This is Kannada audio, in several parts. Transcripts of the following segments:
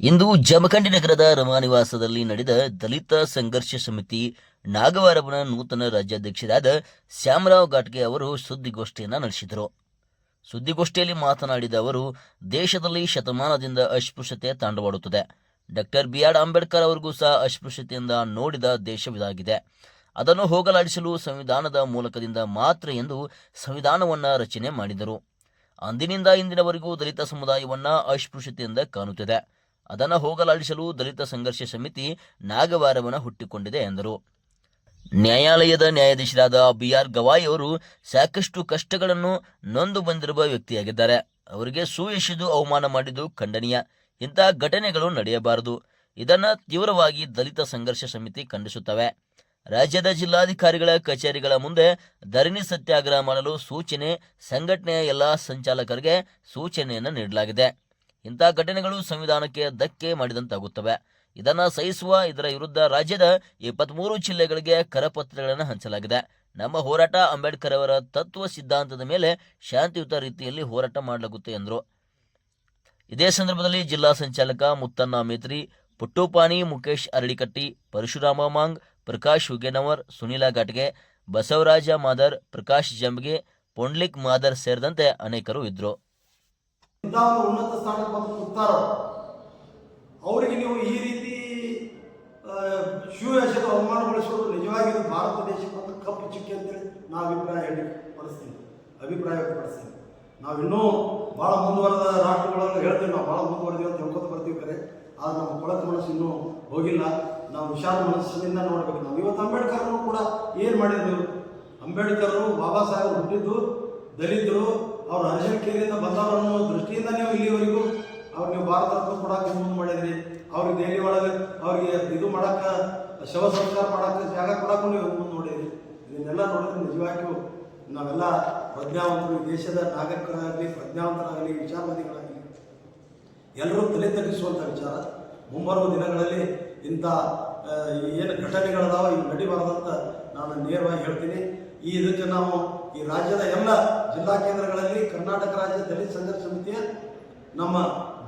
ಇಂದು ಜಮಖಂಡಿ ನಗರದ ರಮಾನಿವಾಸದಲ್ಲಿ ನಡೆದ ದಲಿತ ಸಂಘರ್ಷ ಸಮಿತಿ ನಾಗವಾರವನ ನೂತನ ರಾಜ್ಯಾಧ್ಯಕ್ಷರಾದ ಶ್ಯಾಮರಾವ್ ಘಾಟ್ಗೆ ಅವರು ಸುದ್ದಿಗೋಷ್ಠಿಯನ್ನು ನಡೆಸಿದರು. ಸುದ್ದಿಗೋಷ್ಠಿಯಲ್ಲಿ ಮಾತನಾಡಿದ ಅವರು, ದೇಶದಲ್ಲಿ ಶತಮಾನದಿಂದ ಅಸ್ಪೃಶ್ಯತೆ ತಾಂಡವಾಡುತ್ತದೆ. ಡಾಕ್ಟರ್ ಬಿ ಆರ್ ಅಂಬೇಡ್ಕರ್ ಅವರಿಗೂ ಸಹ ಅಸ್ಪೃಶ್ಯತೆಯಿಂದ ನೋಡಿದ ದೇಶವಿದಾಗಿದೆ. ಅದನ್ನು ಹೋಗಲಾಡಿಸಲು ಸಂವಿಧಾನದ ಮೂಲಕದಿಂದ ಮಾತ್ರ ಎಂದು ಸಂವಿಧಾನವನ್ನು ರಚನೆ ಮಾಡಿದರು. ಅಂದಿನಿಂದ ಇಂದಿನವರೆಗೂ ದಲಿತ ಸಮುದಾಯವನ್ನ ಅಸ್ಪೃಶ್ಯತೆಯಿಂದ ಕಾಣುತ್ತಿದೆ. ಅದನ್ನು ಹೋಗಲಾಡಿಸಲು ದಲಿತ ಸಂಘರ್ಷ ಸಮಿತಿ ನಾಗವಾರವನ ಹುಟ್ಟಿಕೊಂಡಿದೆ ಎಂದರು. ನ್ಯಾಯಾಲಯದ ನ್ಯಾಯಾಧೀಶರಾದ ಬಿ ಆರ್ ಗವಾಯಿ ಅವರು ಸಾಕಷ್ಟು ಕಷ್ಟಗಳನ್ನು ನೊಂದು ಬಂದಿರುವ ವ್ಯಕ್ತಿಯಾಗಿದ್ದಾರೆ. ಅವರಿಗೆ ಸೂಯಿಸಿದು ಅವಮಾನ ಮಾಡಿದ್ದು ಖಂಡನೀಯ. ಇಂತಹ ಘಟನೆಗಳು ನಡೆಯಬಾರದು. ಇದನ್ನು ತೀವ್ರವಾಗಿ ದಲಿತ ಸಂಘರ್ಷ ಸಮಿತಿ ಖಂಡಿಸುತ್ತವೆ. ರಾಜ್ಯದ ಜಿಲ್ಲಾಧಿಕಾರಿಗಳ ಕಚೇರಿಗಳ ಮುಂದೆ ಧರಣಿ ಸತ್ಯಾಗ್ರಹ ಮಾಡಲು ಸೂಚನೆ, ಸಂಘಟನೆಯ ಎಲ್ಲ ಸಂಚಾಲಕರಿಗೆ ಸೂಚನೆಯನ್ನು ನೀಡಲಾಗಿದೆ. ಇಂತಹ ಘಟನೆಗಳು ಸಂವಿಧಾನಕ್ಕೆ ಧಕ್ಕೆ ಮಾಡಿದಂತಾಗುತ್ತವೆ. ಇದನ್ನು ಸಹಿಸುವ ಇದರ ವಿರುದ್ಧ ರಾಜ್ಯದ ಇಪ್ಪತ್ಮೂರು ಜಿಲ್ಲೆಗಳಿಗೆ ಕರಪತ್ರಗಳನ್ನು ಹಂಚಲಾಗಿದೆ. ನಮ್ಮ ಹೋರಾಟ ಅಂಬೇಡ್ಕರ್ ಅವರ ತತ್ವ ಸಿದ್ಧಾಂತದ ಮೇಲೆ ಶಾಂತಿಯುತ ರೀತಿಯಲ್ಲಿ ಹೋರಾಟ ಮಾಡಲಾಗುತ್ತೆ ಎಂದರು. ಇದೇ ಸಂದರ್ಭದಲ್ಲಿ ಜಿಲ್ಲಾ ಸಂಚಾಲಕ ಮುತ್ತನ್ನ ಮೇತ್ರಿ ಪುಟ್ಟುಪಾನಿ ಮುಖೇಶ್ ಅರಳಿಕಟ್ಟಿ, ಪರಶುರಾಮ ಮಾಂಗ್, ಪ್ರಕಾಶ್ ಹುಗೇನವರ್, ಸುನಿಲ ಘಾಟ್ಗೆ, ಬಸವರಾಜ ಮಾದರ್, ಪ್ರಕಾಶ್ ಜಂಬ್ಗೆ, ಪೊಂಡ್ಲಿಕ್ ಮಾದರ್ ಸೇರಿದಂತೆ ಅನೇಕರು ಇದ್ದರು. ಇಂಥ ಒಂದು ಉನ್ನತ ಸ್ಥಾನಕ್ಕೆ ಬಂದು ಕೂತಾರೋ, ಅವರಿಗೆ ನೀವು ಈ ರೀತಿ ಶಿವಯಶದ ಅವಮಾನಗೊಳಿಸೋದು ನಿಜವಾಗಿಯೂ ಭಾರತ ದೇಶಕ್ಕೆ ಒಂದು ಕಪ್ಪು ಚಿಕ್ಕಿ ಅಂತೇಳಿ ನಾವು ಅಭಿಪ್ರಾಯ ಹೇಳಿ ಪಡಿಸ್ತೀವಿ ಅಭಿಪ್ರಾಯ ವ್ಯಕ್ತಪಡಿಸ್ತೀವಿ ನಾವು ಇನ್ನೂ ಭಾಳ ಮುಂದುವರೆದ ರಾಷ್ಟ್ರಗಳನ್ನು ಹೇಳ್ತೀವಿ, ನಾವು ಭಾಳ ಮುಂದುವರೆದೀವಿ ಅಂತ ಹೇಳ್ಕೊತ ಬರ್ತೀವಿ ಕರೆ, ಆದರೆ ನಮ್ಮ ಕೊಳಕು ಮನಸ್ಸು ಇನ್ನೂ ಹೋಗಿಲ್ಲ. ನಾವು ವಿಶಾಲ ಮನಸ್ಸಿನಿಂದ ನೋಡಬೇಕು. ನಾವು ಇವತ್ತು ಅಂಬೇಡ್ಕರ್ ಕೂಡ ಏನು ಮಾಡಿದ್ರು? ಅಂಬೇಡ್ಕರ್ ಬಾಬಾ ಸಾಹೇಬ್ ಹುಟ್ಟಿದ್ದು ದಲಿತರು ಅವ್ರ ಬಂದವರು ಅನ್ನೋ ದೃಷ್ಟಿಯಿಂದ ನೀವು ಇಲ್ಲಿವರೆಗೂ ಅವ್ರು ನೀವು ಭಾರತ ರತ್ನ ಕೊಡಕ್ಕೆ ಮುಂದೆ ಮಾಡಿದ್ರಿ. ಅವ್ರಿಗೆ ದೆಹಲಿ ಒಳಗೆ, ಅವ್ರಿಗೆ ಇದು ಮಾಡಕ್ಕೆ, ಶವ ಸಂಸ್ಕಾರ ಮಾಡಕ್ಕೆ ಜಾಗ ಕೊಡಕ್ಕೂ ನೀವು ಮುಂದೆ ನೋಡಿದ್ರಿ. ಇದನ್ನೆಲ್ಲ ನೋಡಿದ್ರೆ ನಿಜವಾಗಿಯೂ ನಾವೆಲ್ಲ ಪ್ರಜ್ಞಾವಂತರು ದೇಶದ ನಾಗರಿಕರಾಗಲಿ, ಪ್ರಜ್ಞಾವಂತರಾಗಲಿ, ವಿಚಾರವಾದಿಗಳಾಗಲಿ. ಎಲ್ಲರೂ ತಲೆ ತಗ್ಗಿಸುವಂಥ ವಿಚಾರ. ಮುಂಬರುವ ದಿನಗಳಲ್ಲಿ ಇಂಥ ಏನು ಘಟನೆಗಳದಾವ, ಇವು ನಡಿಬಾರ್ದಂತ ನಾನು ನೇರವಾಗಿ ಹೇಳ್ತೀನಿ. ಈ ಇದಕ್ಕೆ ನಾವು ಈ ರಾಜ್ಯದ ಎಲ್ಲ ಜಿಲ್ಲಾ ಕೇಂದ್ರಗಳಲ್ಲಿ ಕರ್ನಾಟಕ ರಾಜ್ಯ ದಲಿತ ಸಂಘರ್ಷ ಸಮಿತಿಯ ನಮ್ಮ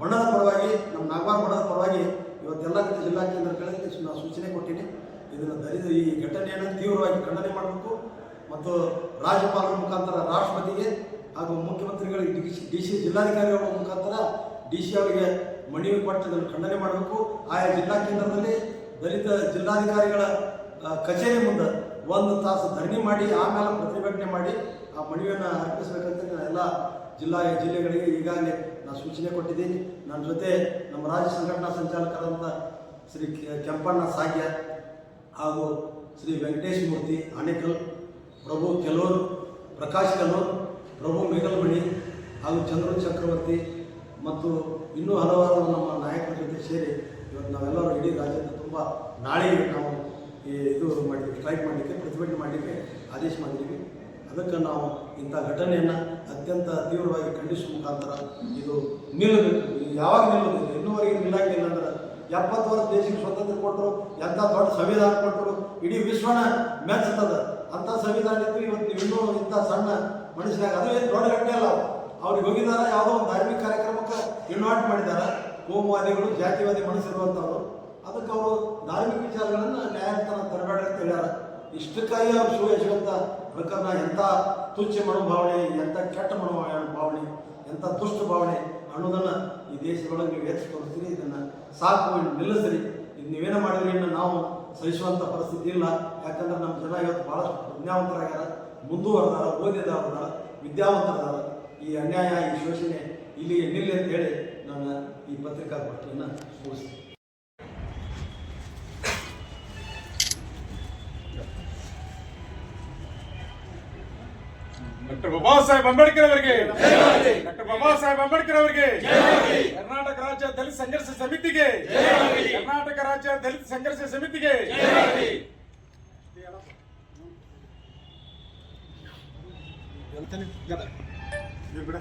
ಬಣದ ಪರವಾಗಿ, ನಮ್ಮ ನಾಗವಾರ ಬಣದ ಪರವಾಗಿ ಇವತ್ತೆಲ್ಲ ಕಡೆ ಜಿಲ್ಲಾ ಕೇಂದ್ರಗಳಲ್ಲಿ ನಾವು ಸೂಚನೆ ಕೊಟ್ಟಿನಿ. ಇದನ್ನು ದಲಿತ ಈ ಘಟನೆಯನ್ನು ತೀವ್ರವಾಗಿ ಖಂಡನೆ ಮಾಡಬೇಕು. ಮತ್ತು ರಾಜ್ಯಪಾಲರ ಮುಖಾಂತರ ರಾಷ್ಟ್ರಪತಿಗೆ ಹಾಗೂ ಮುಖ್ಯಮಂತ್ರಿಗಳಿಗೆ ಡಿ ಸಿ ಡಿ ಸಿ ಜಿಲ್ಲಾಧಿಕಾರಿಗಳ ಮುಖಾಂತರ ಡಿ ಸಿ ಅವರಿಗೆ ಮನವಿ ಕೊಟ್ಟು ಇದನ್ನು ಖಂಡನೆ ಮಾಡಬೇಕು. ಆಯಾ ಜಿಲ್ಲಾ ಕೇಂದ್ರದಲ್ಲಿ ದಲಿತ ಜಿಲ್ಲಾಧಿಕಾರಿಗಳ ಕಚೇರಿ ಮುಂದೆ ಒಂದು ತಾಸು ಧರಣಿ ಮಾಡಿ, ಆಮೇಲೆ ಪ್ರತಿಭಟನೆ ಮಾಡಿ ಆ ಮನವಿಯನ್ನು ಅರ್ಪಿಸಬೇಕಂತ ಎಲ್ಲ ಜಿಲ್ಲಾ ಜಿಲ್ಲೆಗಳಿಗೆ ಈಗಾಗಲೇ ನಾನು ಸೂಚನೆ ಕೊಟ್ಟಿದ್ದೀನಿ. ನನ್ನ ಜೊತೆ ನಮ್ಮ ರಾಜ್ಯ ಸಂಘಟನಾ ಸಂಚಾಲಕರಾದಂಥ ಶ್ರೀ ಕೆಂಪಣ್ಣ ಸಾಗ್ಯ ಹಾಗೂ ಶ್ರೀ ವೆಂಕಟೇಶ್ ಮೂರ್ತಿ ಅಣೆಕಲ್ ಪ್ರಭು ಕೆಲೂರ್ ಪ್ರಕಾಶ್ ಕೆಲೂರ್ ಪ್ರಭು ಮೇಘಲ್ಮಣಿ ಹಾಗೂ ಚಂದ್ರು ಚಕ್ರವರ್ತಿ ಮತ್ತು ಇನ್ನೂ ಹಲವಾರು ನಮ್ಮ ನಾಯಕರ ಜೊತೆ ಸೇರಿ ಇವತ್ತು ನಾವೆಲ್ಲರೂ ಇಡೀ ರಾಜ್ಯದ ತುಂಬ ನಾಳೆ ನಾವು ಈ ಇದು ಮಾಡಲಿಕ್ಕೆ ಸ್ಟ್ರೈಕ್ ಮಾಡಲಿಕ್ಕೆ, ಪ್ರತಿಭಟನೆ ಮಾಡಲಿಕ್ಕೆ ಆದೇಶ ಮಾಡಿದ್ದೀವಿ ಅದಕ್ಕೆ ನಾವು ಇಂಥ ಘಟನೆಯನ್ನು ಅತ್ಯಂತ ತೀವ್ರವಾಗಿ ಖಂಡಿಸುವ ಮುಖಾಂತರ ಇದು ನಿಲ್ಲಬೇಕು. ಯಾವಾಗ ನಿಲ್ಲೋದಿಲ್ಲ ಇನ್ನೂವರೆಗೆ ನಿಲ್ಲಾಗಿಲ್ಲ ಅಂದ್ರೆ ಎಪ್ಪತ್ತು ವರ್ಷ ದೇಶಕ್ಕೆ ಸ್ವತಂತ್ರ ಕೊಟ್ಟರು, ಎಂಥ ದೊಡ್ಡ ಸಂವಿಧಾನ ಕೊಟ್ಟರು, ಇಡೀ ವಿಶ್ವನ ಮೆಚ್ಚುತ್ತದೆ ಅಂಥ ಸಂವಿಧಾನ ಇತ್ತು ಇವತ್ತು ಇನ್ನೂ ಇಂಥ ಸಣ್ಣ ಮನುಷ್ಯನಾಗ ಅದು ಏನು ದೊಡ್ಡ ಘಟನೆ ಅಲ್ಲ ಅವು. ಅವ್ರಿಗೆ ಹೋಗಿದ್ದಾರೆ, ಯಾವುದೋ ಒಂದು ಧಾರ್ಮಿಕ ಕಾರ್ಯಕ್ರಮಕ್ಕೆ ಇನ್ವೈಟ್ ಮಾಡಿದ್ದಾರೆ. ಕೋಮುವಾದಿಗಳು, ಜಾತಿವಾದಿ ಮನಸ್ಸಿರುವಂಥವ್ರು. ಅದಕ್ಕೆ ಅವರು ಧಾರ್ಮಿಕ ವಿಚಾರಗಳನ್ನು ನ್ಯಾಯಸ್ಥಾನ ತರಬೇಡ ಅಂತ ಹೇಳ್ಯಾರ. ಇಷ್ಟಕ್ಕಾಗಿ ಅವ್ರು ಶಿವ ಯಶವಂತ ಪ್ರಕರಣ ಎಂಥ ತುಚ್ಛ ಮನೋಭಾವನೆ ಎಂಥ ಕೆಟ್ಟ ಮನೋಭಾವನೆ ಭಾವನೆ ಎಂಥ ದುಷ್ಟ ಭಾವನೆ ಅನ್ನೋದನ್ನು ಈ ದೇಶದೊಳಗೆ ನೀವು ಇದನ್ನು ಸಾಕು ನಿಲ್ಲಿಸ್ರಿ. ಇದು ನೀವೇನು ಮಾಡಿದ್ರಿ ಇನ್ನು ನಾವು ಸಹಿಸುವಂಥ ಪರಿಸ್ಥಿತಿ ಇಲ್ಲ. ಯಾಕಂದ್ರೆ ನಮ್ಮ ಜನ ಇವತ್ತು ಭಾಳಷ್ಟು ಪ್ರಜ್ಞಾವಂತರಾಗ್ಯಾರ ಮುಂದುವರೆದಾರ ಓದಿದಾರ ವಿದ್ಯಾವಂತರಾದಾರ ಈ ಅನ್ಯಾಯ, ಈ ಶೋಷಣೆ ಇಲ್ಲಿ ಎಲ್ಲಿಲ್ಲ ಅಂತ ಹೇಳಿ ನಾನು ಈ ಪತ್ರಿಕಾಗೋಷ್ಠಿಯನ್ನು ಮುಗಿಸ್ತೀನಿ. ಡಾಕ್ಟರ್ ಬಾಬಾ ಸಾಹೇಬ್ ಅಂಬೇಡ್ಕರ್ ಅವರಿಗೆ. ಡಾಕ್ಟರ್ ಬಾಬಾ ಸಾಹೇಬ್ ಅಂಬೇಡ್ಕರ್ ಅವರಿಗೆ. ಕರ್ನಾಟಕ ರಾಜ್ಯ ದಲಿತ ಸಂಘರ್ಷ ಸಮಿತಿಗೆ. ಕರ್ನಾಟಕ ರಾಜ್ಯ ದಲಿತ ಸಂಘರ್ಷ ಸಮಿತಿಗೆ. ಬಿಡ